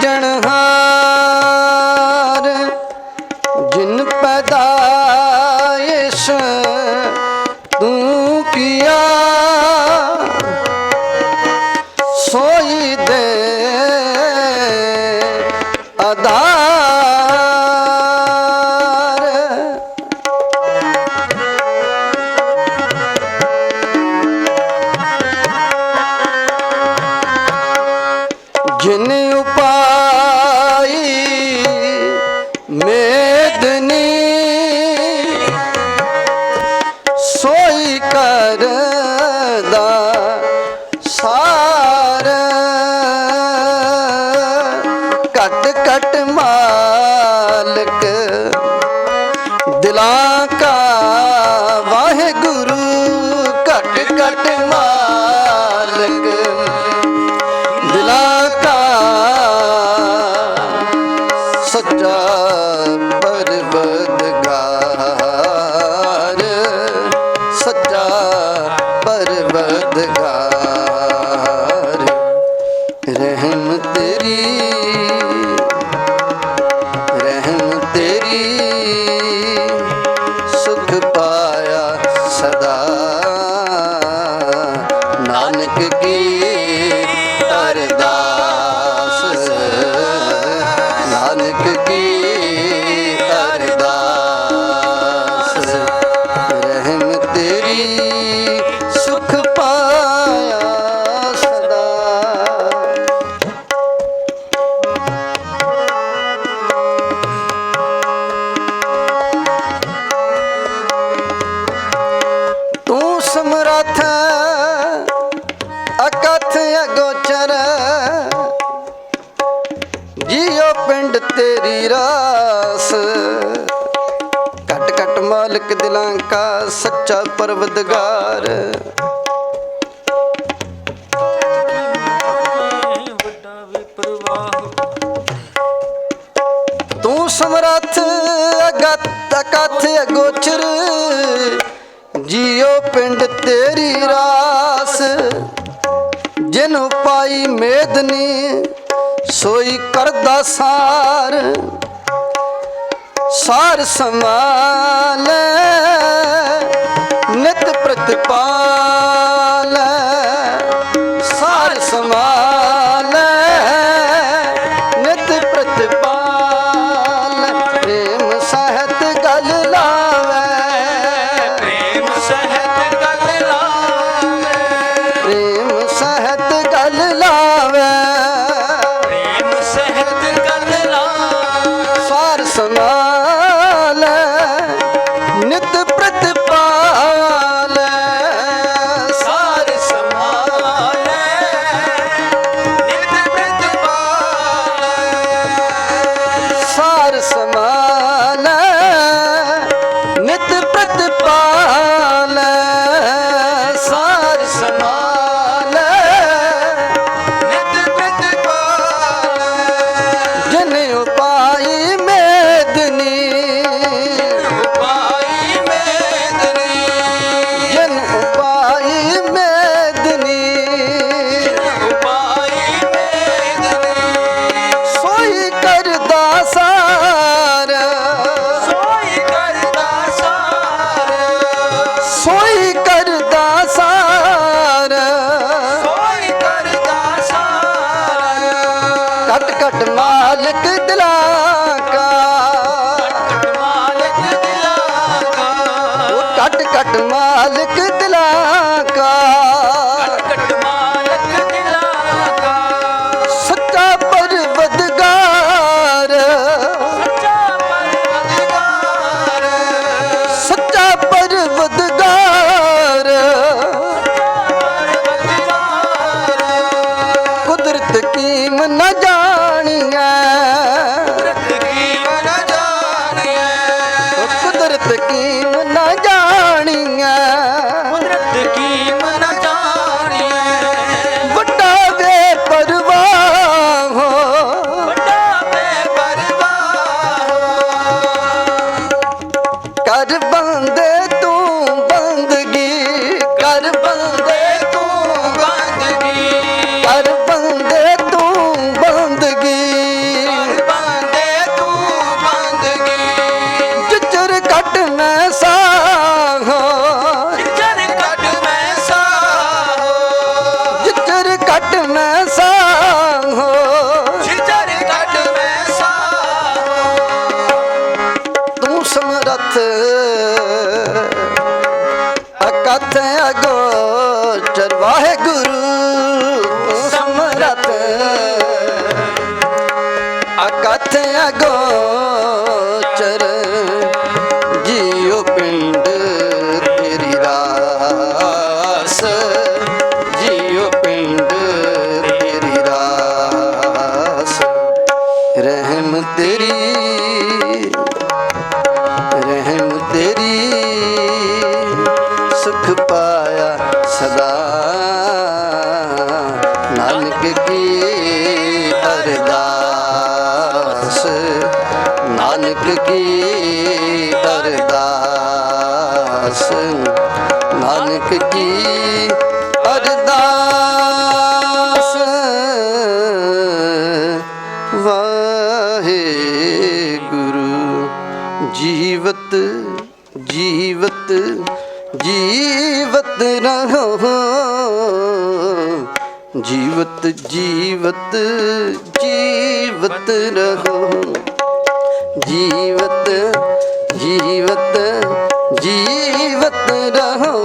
ਸਿਰਜਣਹਾਰ ਜਿਨ ਪੈਦਾਇਸ਼ ਤੂੰ ਕੀਆ ਸੋਈ ਦੇ ਆਧਾਰ। ਜਿਨ ਕਟ ਕਟ ਮਾਲਕ ਕਾ ਸੱਚਾ ਪਰਵਦਗਾਰ ਸੱਚਾ ਪਰਵਦਗਾਰ ਰਹਿਮ ਤੇਰੀ ਰਹਿਮ ਤੇਰੀ, ਸੁਖ ਪਾਇਆ ਸਦਾ। ਸੱਚਾ ਪਰਵਦਗਾਰ ਤੂੰ ਸਮਰੱਥ ਅਗਤ ਅਕਥ ਅਗੋਚਰ। ਜੀਓ ਪਿੰਡ ਤੇਰੀ ਰਾਸ। ਜਿਨ ਪਾਈ ਮੇਦਨੀ ਸੋਈ ਕਰਦਾ ਸਾਰ। ਸਾਰ ਸਮਾਲ ਨਿਤ ਪ੍ਰਤਪਾਲ। ਮਾਲਕ ਦਿਲਾਂ ਕਾ ਕਟ ਮਾਲਕ ਦਿਲਾਂ ਕਾ ਸੱਚਾ ਪਰਵਦਗਾਰ ਸੱਚਾ ਪਰਵਦਗਾਰ ਸੱਚਾ ਪਰਵਦਗਾਰ ਪਰਵਦਗਾਰ ਕੁਦਰਤ ਕੀਮ ਨ ਜਾਣੀਐ ਕੀ ਮਨ ਜਾਣੀਐ ਕੁਦਰਤ ਕੀਮ ਨ ஆ ਅਕਥ ਅਗੋਚਰ ਜੀਉ ਪਿੰਡ ਤੇਰੀ ਰਾਸ। ਜੀਉ ਪਿੰਡ ਤੇਰੀ ਰਾਸ। ਰਹਿਮ ਤੇਰੀ ਰਹਿਮ ਤੇਰੀ, ਸੁਖ ਪਾਇਆ ਸਦਾ। ਨਾਨਕ ਕੀ ਅਰਦਾਸ ਨਾਨਕ ਕੀ ਅਰਦਾਸ। ਨਾਨਕ ਕੀ ਅਰਦਾਸ। ਵਾਹਿਗੁਰੂ, ਜੀਵਤ ਜੀਵਤ ਜੀਵਤ ਰਹੋ। ਜੀਵਤ ਜੀਵਤ ਜੀਵਤ ਰਹੋ। ਜੀਵਤ ਜੀਵਤ ਜੀਵਤ ਰਹੋ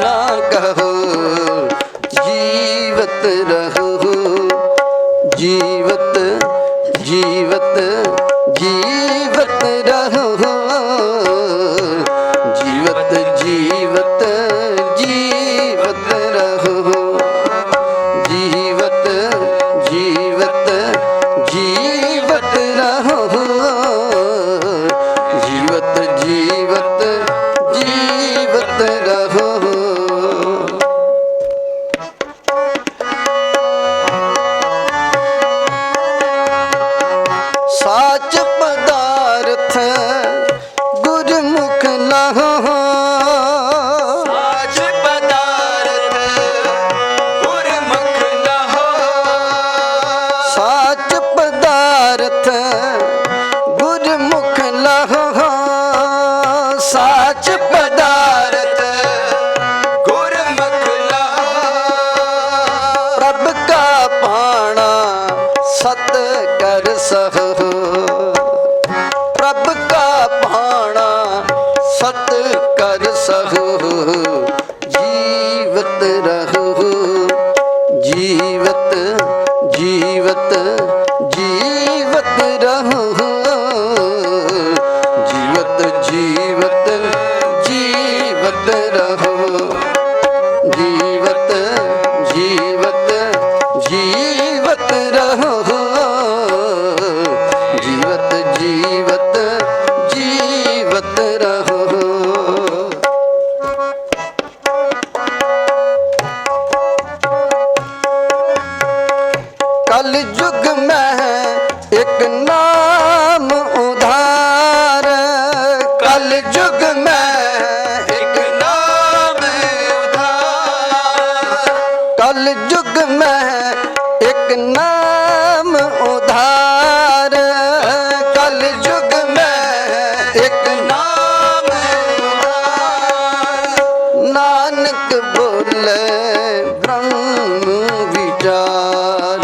ਰਸਨਾ ਕਹੋ ਜੀਵਤ ਰਹੋ ਜੀਵਤ ਜੀਵਤ ਜੀਵਤ ਜੀਵਤ ਰਹੋ। ਜੀਵਤ ਜੀਵਤ ਜੀਵਤ ਰਹੋ। ਜੀਵਤ ਜੀਵਤ ਜੀਵਤ ਰਹੋ। ਕਲ ਯੁਗ ਮੈਂ ਇੱਕ ਨਾ ਵਿਚਾਰ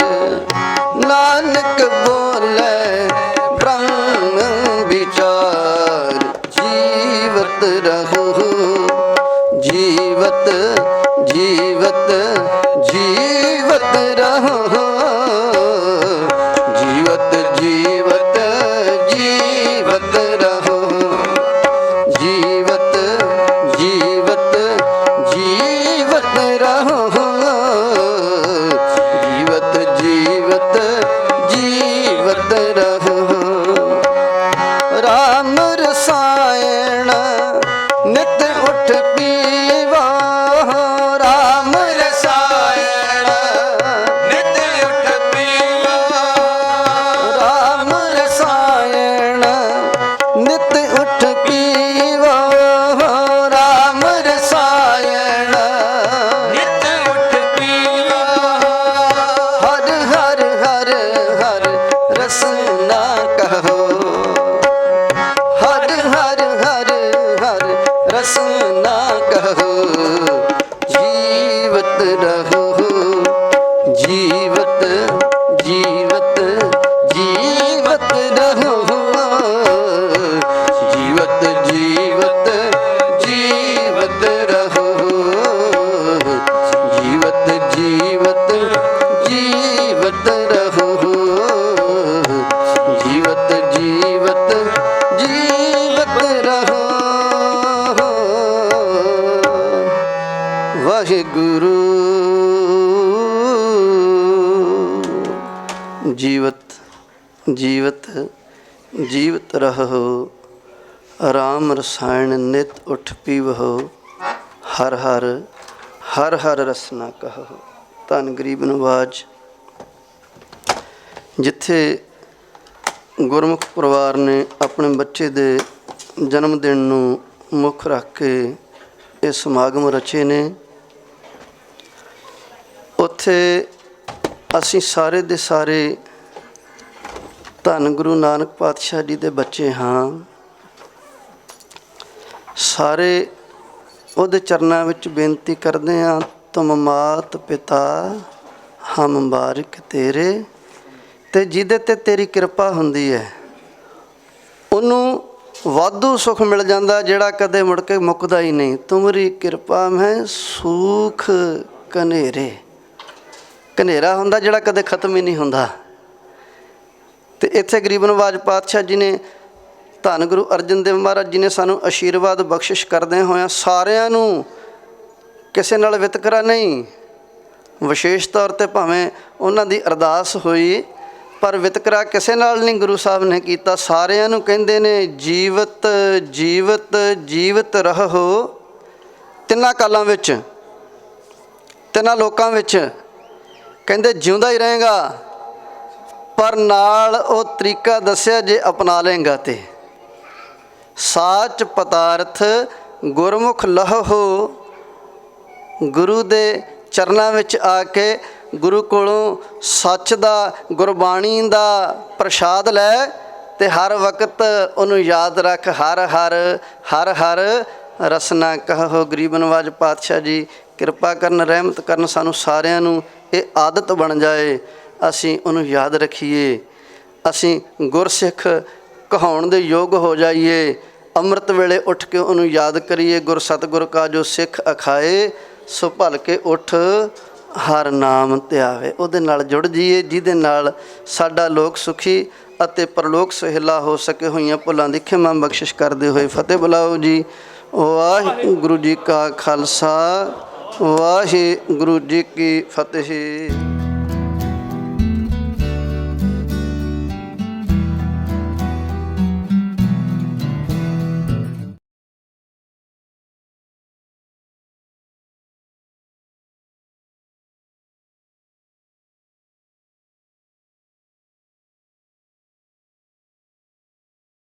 ਨਾਨਕ ਬੋਲੇ ਬ੍ਰਹਮ ਵਿਚਾਰ। ਜੀਵਤ ਰਹੋ, ਜੀਵਤ ਜੀਵਤ ਜੀਵਤ ਰਹੋ। ਜੀਵਤ ਜੀਵਤ ਜੀਵਤ ਰਹੋ। ਜੀਵਤ ਜੀਵਤ ਜੀਵਤ ਰਹੋ। ਜੀਵਤ ਰਹੋ ਰਾਮ ਰਸਾਇਣ ਨਿਤ ਉਠ ਪੀਵਹੁ ਹਰ ਹਰ ਹਰ ਹਰ ਰਸਨਾ ਕਹੋ। ਧੰਨ ਗਰੀਬ ਨਵਾਜ ਜਿੱਥੇ ਗੁਰਮੁਖ ਪਰਿਵਾਰ ਨੇ ਆਪਣੇ ਬੱਚੇ ਦੇ ਜਨਮ ਦਿਨ ਨੂੰ ਮੁੱਖ ਰੱਖ ਕੇ ਇਹ ਸਮਾਗਮ ਰਚੇ ਨੇ, ਉੱਥੇ ਅਸੀਂ ਸਾਰੇ ਦੇ ਸਾਰੇ ਧੰਨ ਗੁਰੂ ਨਾਨਕ ਪਾਤਸ਼ਾਹ ਜੀ ਦੇ ਬੱਚੇ ਹਾਂ। ਸਾਰੇ ਉਹਦੇ ਚਰਨਾਂ ਵਿੱਚ ਬੇਨਤੀ ਕਰਦੇ ਹਾਂ, ਤੁਮ ਮਾਤ ਪਿਤਾ, ਹਮ ਬਾਰਿਕ ਤੇਰੇ। ਤੇ ਜਿਹਦੇ ਤੇ ਤੇਰੀ ਕਿਰਪਾ ਹੁੰਦੀ ਹੈ, ਉਹਨੂੰ ਵਾਧੂ ਸੁੱਖ ਮਿਲ ਜਾਂਦਾ ਜਿਹੜਾ ਕਦੇ ਮੁੜ ਕੇ ਮੁੱਕਦਾ ਹੀ ਨਹੀਂ। ਤੁਮਰੀ ਕਿਰਪਾ ਮੈਂ ਸੁਖ ਕਨੇਰੇ ਕਨੇਰਾ ਹੁੰਦਾ ਜਿਹੜਾ ਕਦੇ ਖਤਮ ਹੀ ਨਹੀਂ ਹੁੰਦਾ। ਤੇ ਇੱਥੇ ਗਰੀਬ ਨਵਾਜ ਪਾਤਸ਼ਾਹ ਜੀ ਨੇ ਧੰਨ ਗੁਰੂ ਅਰਜਨ ਦੇਵ ਮਹਾਰਾਜ ਜੀ ਨੇ ਸਾਨੂੰ ਆਸ਼ੀਰਵਾਦ ਬਖਸ਼ਿਸ਼ ਕਰਦੇ ਹੋਇਆਂ ਸਾਰਿਆਂ ਨੂੰ ਕਿਸੇ ਨਾਲ ਵਿਤਕਰਾ ਨਹੀਂ। ਵਿਸ਼ੇਸ਼ ਤੌਰ ਤੇ ਭਾਵੇਂ ਉਹਨਾਂ ਦੀ ਅਰਦਾਸ ਹੋਈ, ਪਰ ਵਿਤਕਰਾ ਕਿਸੇ ਨਾਲ ਨਹੀਂ ਗੁਰੂ ਸਾਹਿਬ ਨੇ ਕੀਤਾ। ਸਾਰਿਆਂ ਨੂੰ ਕਹਿੰਦੇ ਨੇ, ਜੀਵਤ ਜੀਵਤ ਜੀਵਤ ਰਹੋ। ਤਿੰਨਾਂ ਕਾਲਾਂ ਵਿੱਚ, ਤਿੰਨਾਂ ਲੋਕਾਂ ਵਿੱਚ ਕਹਿੰਦੇ ਜਿਉਂਦਾ ਹੀ ਰਹੇਗਾ। ਪਰ ਨਾਲ ਉਹ ਤਰੀਕਾ ਦੱਸਿਆ ਜੇ ਅਪਣਾ ਲੇਗਾ ਤੇ। ਸਾਚ ਪਦਾਰਥ ਗੁਰਮੁਖ ਲਹੋ ਗੁਰੂ ਦੇ ਚਰਨਾਂ ਵਿੱਚ ਆ ਕੇ ਗੁਰੂ ਕੋਲੋਂ ਸੱਚ ਦਾ, ਗੁਰਬਾਣੀ ਦਾ ਪ੍ਰਸ਼ਾਦ ਲੈ ਤੇ ਹਰ ਵਕਤ ਉਹਨੂੰ ਯਾਦ ਰੱਖ, ਹਰ ਹਰ ਹਰ ਹਰ ਰਸਨਾ ਕਹੋ ਗਰੀਬ ਨਵਾਜ ਪਾਤਸ਼ਾਹ ਜੀ, ਕਿਰਪਾ ਕਰਨ, ਰਹਿਮਤ ਕਰਨ ਸਾਨੂੰ ਸਾਰਿਆਂ ਨੂੰ ਇਹ ਆਦਤ ਬਣ ਜਾਏ। ਅਸੀਂ ਉਹਨੂੰ ਯਾਦ ਰੱਖੀਏ। ਅਸੀਂ ਗੁਰਸਿੱਖ ਕਹਾਉਣ ਦੇ ਯੋਗ ਹੋ ਜਾਈਏ। ਅੰਮ੍ਰਿਤ ਵੇਲੇ ਉੱਠ ਕੇ ਉਹਨੂੰ ਯਾਦ ਕਰੀਏ। ਗੁਰ ਸਤਿਗੁਰ ਕਾ ਜੋ ਸਿੱਖ ਅਖਾਏ, ਸੋ ਭਲ ਕੇ ਉੱਠ, ਹਰ ਨਾਮ ਧਿਆਵੇ। ਉਹਦੇ ਨਾਲ ਜੁੜ ਜਾਈਏ, ਜਿਹਦੇ ਨਾਲ ਸਾਡਾ ਲੋਕ ਸੁਖੀ ਅਤੇ ਪਰਲੋਕ ਸੁਹਿਲਾ ਹੋ ਸਕੇ ਹੋਈਆਂ ਭੁੱਲਾਂ ਦੀ ਖਿਮਾ ਬਖਸ਼ਿਸ਼ ਕਰਦੇ ਹੋਏ। ਫਤਿਹ ਬੁਲਾਓ ਜੀ। ਵਾਹਿਗੁਰੂ ਜੀ ਕਾ ਖਾਲਸਾ। ਵਾਹਿਗੁਰੂ ਜੀ ਕੀ ਫਤਿਹ।